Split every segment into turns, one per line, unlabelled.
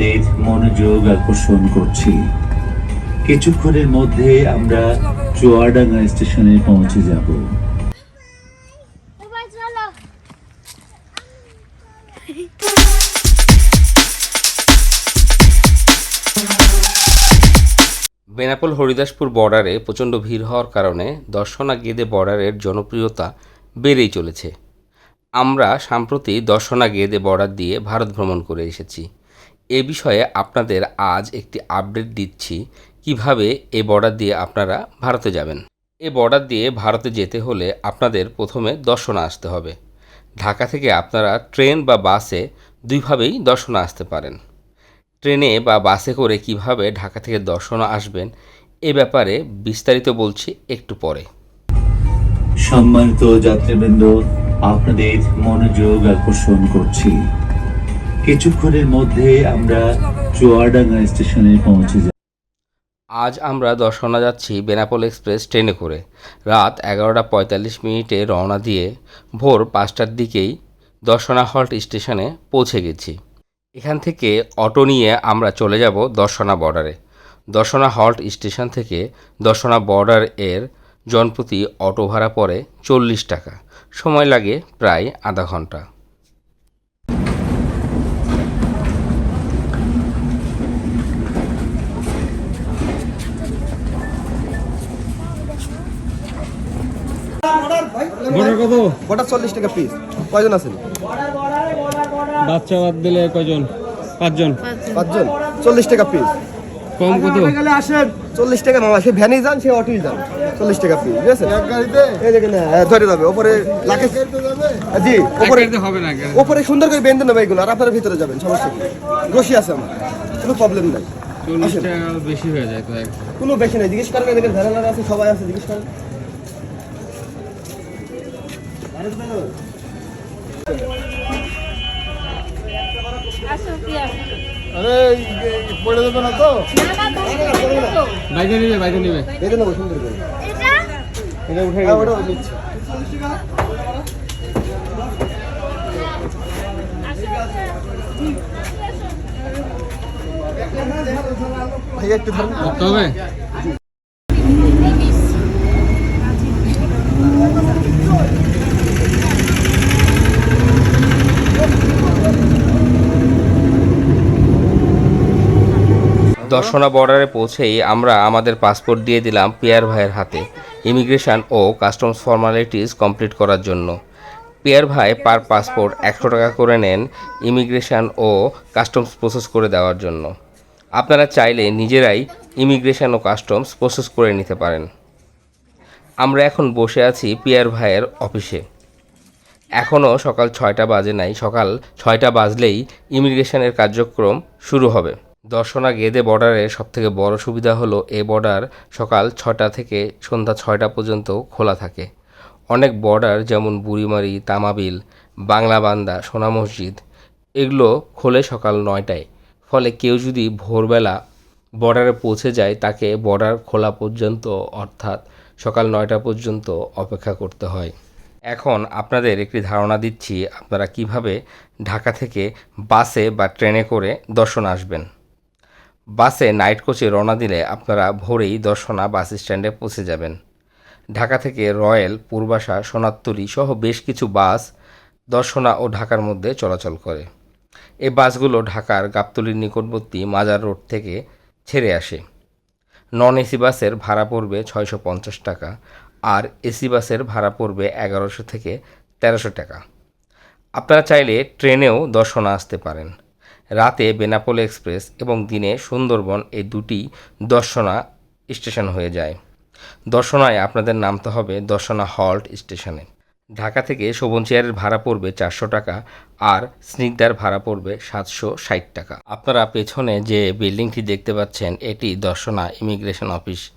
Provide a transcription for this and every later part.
আপনাদের মনোযোগ আকর্ষণ করছি। কিছুক্ষণের মধ্যে আমরা চুয়াডাঙ্গা স্টেশনে পৌঁছে যাব।
বেনাপোল হরিদাসপুর বর্ডারে প্রচণ্ড ভিড় হওয়ার কারণে দর্শনা গেদে বর্ডারের জনপ্রিয়তা বেড়েই চলেছে। আমরা সাম্প্রতি দর্শনা গেদে বর্ডার দিয়ে ভারত ভ্রমণ করে এসেছি। এ বিষয়ে আপনাদের আজ একটি আপডেট দিচ্ছি, কীভাবে এই বর্ডার দিয়ে আপনারা ভারতে যাবেন। এ বর্ডার দিয়ে ভারতে যেতে হলে আপনাদের প্রথমে দর্শনা আসতে হবে। ঢাকা থেকে আপনারা ট্রেন বা বাসে দুইভাবেই দর্শনা আসতে পারেন। ট্রেনে বা বাসে করে কীভাবে ঢাকা থেকে দর্শনা আসবেন, এ ব্যাপারে বিস্তারিত বলছি একটু পরে।
সম্মানিত যাত্রীবৃন্দ, আপনাদের মনোযোগ আকর্ষণ করছি। কিছুক্ষণের মধ্যে আমরা চুয়াডাঙ্গা স্টেশনে পৌঁছে যাই
আজ আমরা দর্শনা যাচ্ছি বেনাপোল এক্সপ্রেস ট্রেনে করে। রাত এগারোটা পঁয়তাল্লিশ মিনিটে রওনা দিয়ে ভোর পাঁচটার দিকেই দর্শনা হল্ট স্টেশনে পৌঁছে গেছি। এখান থেকে অটো নিয়ে আমরা চলে যাব দর্শনা বর্ডারে। দর্শনা হল্ট স্টেশন থেকে দর্শনা বর্ডার এর জনপ্রতি অটো ভাড়া পড়ে চল্লিশ টাকা। সময় লাগে প্রায় আধা ঘণ্টা।
বড় কত?
গোটা চল্লিশ টাকা পিস কয়জন আছেন?
বাচ্চা বাদ দিলে কয়জন? পাঁচজন।
পাঁচজন। চল্লিশ টাকা পিস
কম কত?
চল্লিশ টাকা মামা সে ভ্যানে যান সে অটোই যান। চল্লিশ টাকা পিস বুঝেছেন এই দেখেন হ্যাঁ, ধরে যাবে। ওপরে লাখে জি ওপরে
হবে না
ওপরে সুন্দর করে বেঁধে নেবে এগুলো আর আপনারা ভিতরে যাবেন সমস্যা কি? রশি আছে আমার কোনো প্রবলেম নাই।
চল্লিশ টাকা বেশি হয়ে যায় তো
কোনো বেশি নাই জিজ্ঞেস করেন এদিকে ভ্যানেলার আছে সবাই আছে জিজ্ঞেস করেন।
কি
পড়ে দেবে না তো।
বাইকে নিবে বাইকে নিবে।
বেঁধে নেব সুন্দর করে
এটা
এটা উঠে
ওটা নিচ্ছে ভাই একটু ধরুন
করতে হবে।
দর্শনা বর্ডারে পৌঁছেই আমরা আমাদের পাসপোর্ট দিয়ে দিলাম পিয়ার ভাইয়ের হাতে ইমিগ্রেশন ও কাস্টমস ফর্মালিটিস কমপ্লিট করার জন্য। পিয়ার ভাই পার পাসপোর্ট একশো টাকা করে নেন ইমিগ্রেশন ও কাস্টমস প্রসেস করে দেওয়ার জন্য। আপনারা চাইলে নিজেরাই ইমিগ্রেশন ও কাস্টমস প্রসেস করে নিতে পারেন। আমরা এখন বসে আছি পিয়ার ভাইয়ের অফিসে। এখনও সকাল ছয়টা বাজে নাই, সকাল ছয়টা বাজলেই ইমিগ্রেশনের কার্যক্রম শুরু হবে। দর্শনা গেদে বর্ডারের সবথেকে বড় সুবিধা হলো এ বর্ডার সকাল ছটা থেকে সন্ধ্যা ছয়টা পর্যন্ত খোলা থাকে। অনেক বর্ডার যেমন বুড়িমারি, তামাবিল বাংলাবান্দা সোনা মসজিদ, এগুলো খোলে সকাল নয়টায়। ফলে কেউ যদি ভোরবেলা বর্ডারে পৌঁছে যায়, তাকে বর্ডার খোলা পর্যন্ত অর্থাৎ সকাল নয়টা পর্যন্ত অপেক্ষা করতে হয়। এখন আপনাদের একটি ধারণা দিচ্ছি, আপনারা কীভাবে ঢাকা থেকে বাসে বা ট্রেনে করে দর্শন আসবেন। বাসে নাইট কোচে রওনা দিলে আপনারা ভোরেই দর্শনা বাস স্ট্যান্ডে পৌঁছে যাবেন। ঢাকা থেকে রয়্যাল, পূর্বাশা, সোনাত্তরী সহ বেশ কিছু বাস দর্শনা ও ঢাকার মধ্যে চলাচল করে। এই বাসগুলো ঢাকার গাবতলীর নিকটবর্তী মাজার রোড থেকে ছেড়ে আসে। নন এসি বাসের ভাড়া পড়বে ছয়শো পঞ্চাশ টাকা আর এসি বাসের ভাড়া পড়বে এগারোশো থেকে তেরোশো টাকা। আপনারা চাইলে ট্রেনেও দর্শনা আসতে পারেন। রাতে বেনাপোল এক্সপ্রেস এবং দিনে সুন্দরবন এই দুটি দর্শনা স্টেশন হয়ে যায়। দর্শনায় আপনাদের নামতে হবে দর্শনা হল্ট স্টেশনে। ঢাকা থেকে শোভন চেয়ারের ভাড়া পড়বে চারশো টাকা আর স্নিগ্ধার ভাড়া পড়বে সাতশো ষাট টাকা। আপনারা পেছনে যে বিল্ডিংটি দেখতে পাচ্ছেন, এটি দর্শনা ইমিগ্রেশন অফিস।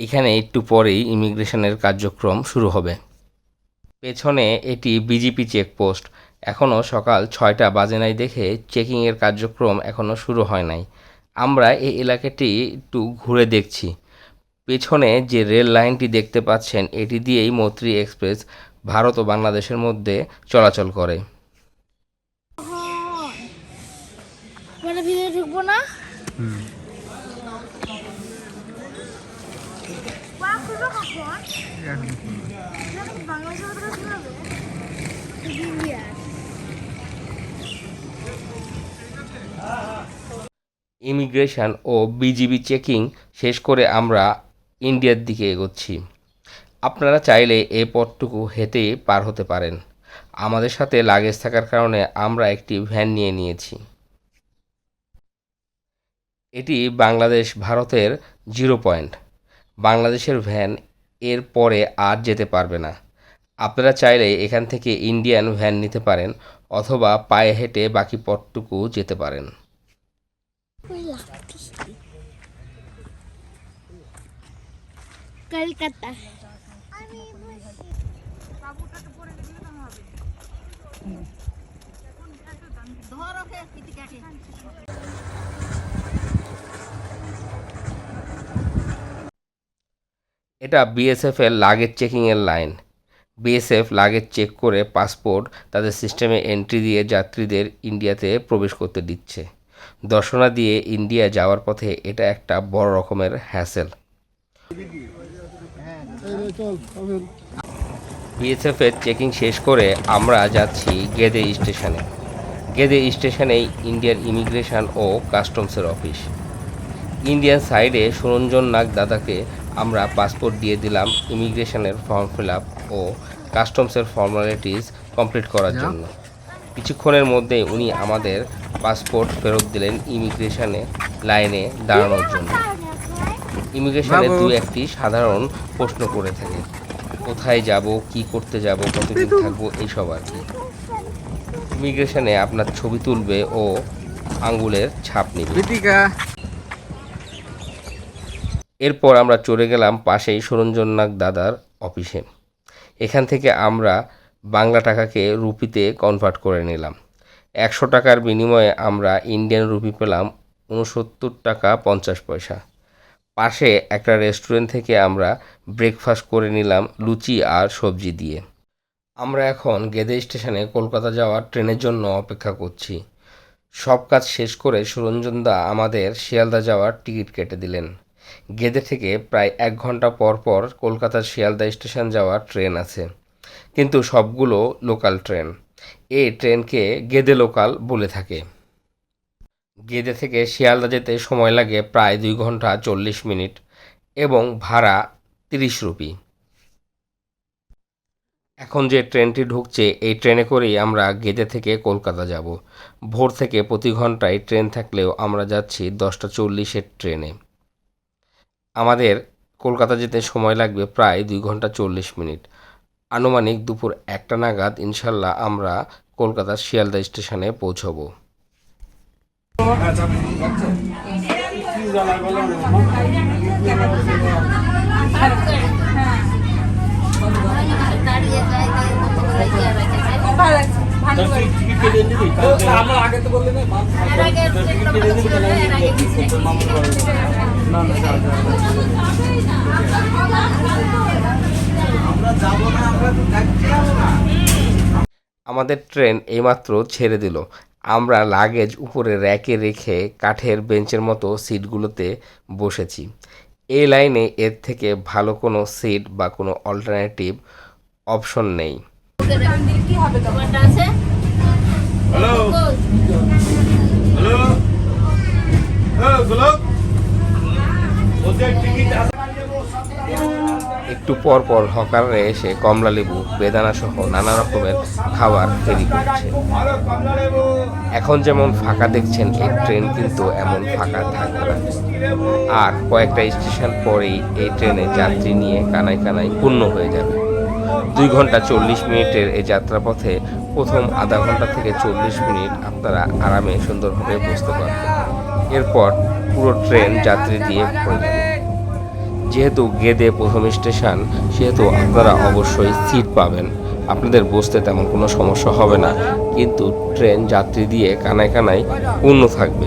এখানে একটু পরেই ইমিগ্রেশনের কার্যক্রম শুরু হবে। পেছনে এটি বিজিপি চেকপোস্ট। এখনও সকাল ছয়টা বাজে নাই দেখে চেকিংয়ের কার্যক্রম এখনও শুরু হয় নাই। আমরা এই এলাকাটি একটু ঘুরে দেখছি। পেছনে যে রেল লাইনটি দেখতে পাচ্ছেন এটি দিয়েই মৈত্রী এক্সপ্রেস ভারত ও বাংলাদেশের মধ্যে চলাচল করে।
মানে লাগবো
ইমিগ্রেশন ও বিজিবি চেকিং শেষ করে আমরা ইন্ডিয়ার দিকে এগোচ্ছি। আপনারা চাইলে এই পথটুকু হেঁটে পার হতে পারেন। আমাদের সাথে লাগেজ থাকার কারণে আমরা একটি ভ্যান নিয়ে নিয়েছি। এটি বাংলাদেশ ভারতের জিরো পয়েন্ট। বাংলাদেশের ভ্যান এর পরে আর যেতে পারবে না। আপনারা চাইলে এখান থেকে ইন্ডিয়ান ভ্যান নিতে পারেন অথবা পায়ে হেঁটে বাকি পথটুকু যেতে পারেন।
কলকাতা।
এটা বিএসএফ এর লাগেজ চেকিংয়ের লাইন বিএসএফ লাগেজ চেক করে পাসপোর্ট তাদের সিস্টেমে এন্ট্রি দিয়ে যাত্রীদের ইন্ডিয়াতে প্রবেশ করতে দিচ্ছে। দর্শনা দিয়ে ইন্ডিয়া যাওয়ার পথে এটা একটা বড় রকমের হ্যাসেল বিএসএফ এর চেকিং শেষ করে আমরা যাচ্ছি গেদে স্টেশনে গেদে স্টেশনেই ইন্ডিয়ার ইমিগ্রেশন ও কাস্টমসের অফিস ইন্ডিয়ান সাইডে সুরঞ্জন নাগ দাদাকে আমরা পাসপোর্ট দিয়ে দিলাম ইমিগ্রেশনের ফর্ম ফিল আপ ও কাস্টমসের ফর্মালিটিস কমপ্লিট করার জন্য। কিছুক্ষণের মধ্যে উনি আমাদের পাসপোর্ট ফেরত দিলেন ইমিগ্রেশনে লাইনে দাঁড়ানোর জন্য। ইমিগ্রেশনে দু একটি সাধারণ প্রশ্ন করে থাকে। কোথায় যাব কি করতে যাব কতদিন থাকব এইসব আর কি। ইমিগ্রেশনে আপনার ছবি তুলবে ও আঙ্গুলের ছাপ নেবে। এরপর আমরা চলে গেলাম পাশেই সুরঞ্জননাগ দাদার অফিসে। এখান থেকে আমরা বাংলা টাকাকে রুপিতে কনভার্ট করে নিলাম। একশো টাকার বিনিময়ে আমরা ইন্ডিয়ান রুপি পেলাম উনসত্তর টাকা পঞ্চাশ পয়সা। পাশে একটা রেস্টুরেন্ট থেকে আমরা ব্রেকফাস্ট করে নিলাম লুচি আর সবজি দিয়ে। আমরা এখন গেদে স্টেশনে কলকাতা যাওয়ার ট্রেনের জন্য অপেক্ষা করছি। সব কাজ শেষ করে সুরঞ্জনদা আমাদের শিয়ালদা যাওয়ার টিকিট কেটে দিলেন। গেদে থেকে প্রায় এক ঘণ্টা পর পর কলকাতার শিয়ালদা স্টেশন যাওয়ার ট্রেন আছে। কিন্তু সবগুলো লোকাল ট্রেন এই ট্রেনকে গেদে লোকাল বলে থাকে। গেদে থেকে শিয়ালদা যেতে সময় লাগে প্রায় দুই ঘণ্টা চল্লিশ মিনিট এবং ভাড়া তিরিশ রুপি। এখন যে ট্রেনটি ঢুকছে, এই ট্রেনে করেই আমরা গেদে থেকে কলকাতা যাব। ভোর থেকে প্রতি ঘন্টায় ট্রেন থাকলেও আমরা যাচ্ছি দশটা চল্লিশের ট্রেনে। আমাদের কলকাতা যেতে সময় লাগবে প্রায় দুই ঘণ্টা চল্লিশ মিনিট। আনুমানিক দুপুর একটা নাগাদ ইনশাল্লাহ আমরা কলকাতার শিয়ালদা স্টেশনে পৌঁছবো। আমাদের ট্রেন এইমাত্র ছেড়ে দিল। আমরা লাগেজ উপরে র্যাকে রেখে কাঠের বেঞ্চের মতো সিটগুলোতে বসেছি এই লাইনে এর থেকে ভালো কোনো সিট বা কোনো অল্টারনেটিভ অপশন নেই?
কই?
একটু পর পর হকাররা এসে কমলা লেবু, বেদানা সহ নানা রকমের খাবার তৈরি করছে। এখন যেমন ফাঁকা দেখছেন, এই ট্রেন কিন্তু এমন ফাঁকা থাকবে না। আর কয়েকটা স্টেশন পরেই এই ট্রেনে যাত্রী নিয়ে কানায় কানায় পূর্ণ হয়ে যাবে। দুই ঘণ্টা চল্লিশ মিনিটের এই যাত্রাপথে প্রথম আধা ঘণ্টা থেকে চল্লিশ মিনিট আপনারা আরামে সুন্দরভাবে বসতে পারবেন। এরপর পুরো ট্রেন যাত্রী দিয়ে ভরে যাবে। যেহেতু গেদে প্রথম স্টেশন, সেহেতু আপনারা অবশ্যই সিট পাবেন। আপনাদের বসতে তেমন কোনো সমস্যা হবে না, কিন্তু ট্রেন, যাত্রী দিয়ে কানায় কানায় পূর্ণ থাকবে।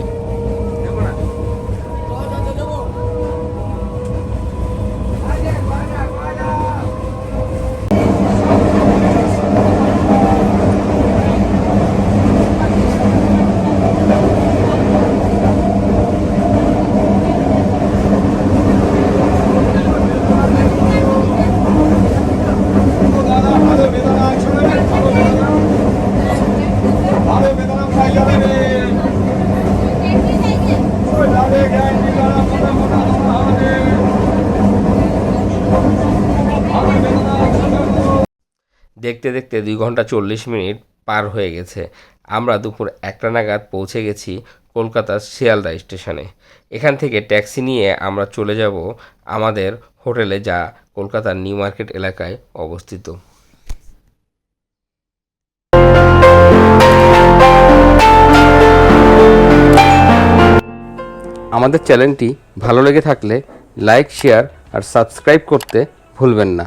দেখতে দেখতে দুই ঘণ্টা চল্লিশ মিনিট পার হয়ে গেছে। আমরা দুপুর একটা নাগাদ পৌঁছে গেছি কলকাতার শিয়ালদা স্টেশনে। এখান থেকে ট্যাক্সি নিয়ে আমরা চলে যাব আমাদের হোটেলে যা কলকাতার নিউ মার্কেট এলাকায় অবস্থিত। আমাদের চ্যানেলটি ভালো লেগে থাকলে লাইক, শেয়ার আর সাবস্ক্রাইব করতে ভুলবেন না।